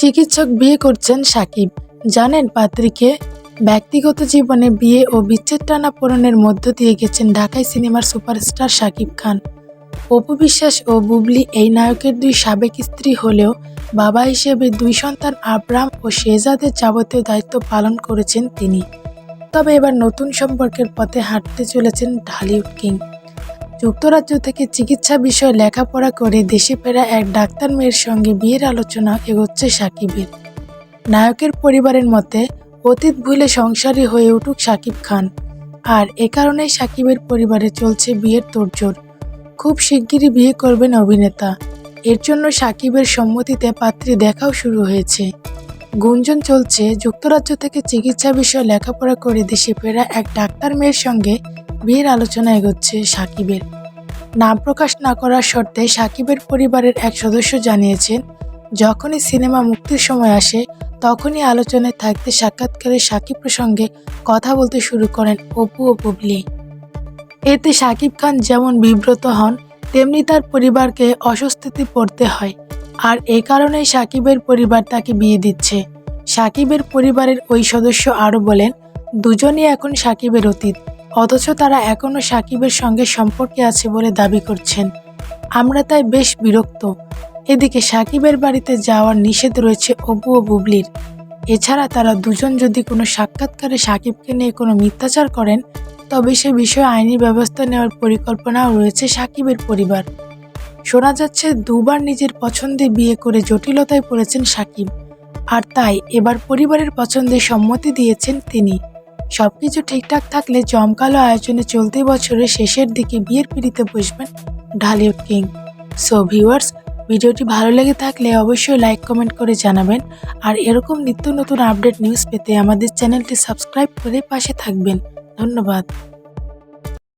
চিকিৎসক বিয়ে করছেন সাকিব। জানেন পাত্রীকে? ব্যক্তিগত জীবনে বিয়ে ও বিচ্ছেদ টানা পূরণের মধ্য দিয়ে গেছেন ঢাকাই সিনেমার সুপারস্টার সাকিব খান। অপু বিশ্বাস ও বুবলি এই নায়কের দুই সাবেক স্ত্রী হলেও বাবা হিসেবে দুই সন্তান আব্রাম ও শেহজাদের যাবতীয় দায়িত্ব পালন করেছেন তিনি। তবে এবার নতুন সম্পর্কের পথে হাঁটতে চলেছেন ঢালিউড কিং। যুক্তরাজ্য থেকে চিকিৎসা বিষয়ে লেখাপড়া করে দেশে ফেরা এক ডাক্তার মেয়ের সঙ্গে বিয়ের আলোচনা এগোচ্ছে সাকিবের। নায়কের পরিবারের মতে, অতীত ভুলে সংসারী হয়ে উঠুক সাকিব খান। আর এ কারণেই সাকিবের পরিবারে চলছে বিয়ের তোড়জোড়। খুব শিগগিরই বিয়ে করবেন অভিনেতা। এর জন্য সাকিবের সম্মতিতে পাত্রী দেখাও শুরু হয়েছে। গুঞ্জন চলছে, যুক্তরাজ্য থেকে চিকিৎসা বিষয়ে লেখাপড়া করে দেশে ফেরা এক ডাক্তার মেয়ের সঙ্গে বিয়ের আলোচনা এগোচ্ছে সাকিবের। নাম প্রকাশ না করার শর্তে সাকিবের পরিবারের এক সদস্য জানিয়েছেন, যখনই সিনেমা মুক্তির সময় আসে, তখনই আলোচনায় থাকতে সাক্ষাৎকারে সাকিব প্রসঙ্গে কথা বলতে শুরু করেন অপু ও পুবলি এতে সাকিব খান যেমন বিব্রত হন, তেমনি তার পরিবারকে অস্বস্তিতে পড়তে হয়। আর এ কারণেই সাকিবের পরিবার তাকে বিয়ে দিচ্ছে। সাকিবের পরিবারের ওই সদস্য আরও বলেন, দুজনই এখন সাকিবের অতীত। অথচ তারা এখনও সাকিবের সঙ্গে সম্পর্কে আছে বলে দাবি করছেন। আমরা তাই বেশ বিরক্ত। এদিকে সাকিবের বাড়িতে যাওয়ার নিষেধ রয়েছে অপু ও বুবলির। এছাড়া তারা দুজন যদি কোনো সাক্ষাৎকারে সাকিবকে নিয়ে কোনো মিথ্যাচার করেন, তবে সে বিষয়ে আইনি ব্যবস্থা নেওয়ার পরিকল্পনাও রয়েছে সাকিবের পরিবার। শোনা যাচ্ছে, দুবার নিজের পছন্দে বিয়ে করে জটিলতায় পড়েছেন সাকিব। আর তাই এবার পরিবারের পছন্দে সম্মতি দিয়েছেন তিনি। সবকিছু ঠিকঠাক থাকলে জমকালো আয়োজনে চলতি বছরের শেষের দিকে বিয়ের পিড়িতে বসবেন ঢালিউড কিং। সো ভিউয়ার্স ভিডিওটি ভালো লেগে থাকলে অবশ্যই লাইক কমেন্ট করে জানাবেন। আর এরকম নিত্য নতুন আপডেট নিউজ পেতে আমাদের চ্যানেলটি সাবস্ক্রাইব করে পাশে থাকবেন। ধন্যবাদ।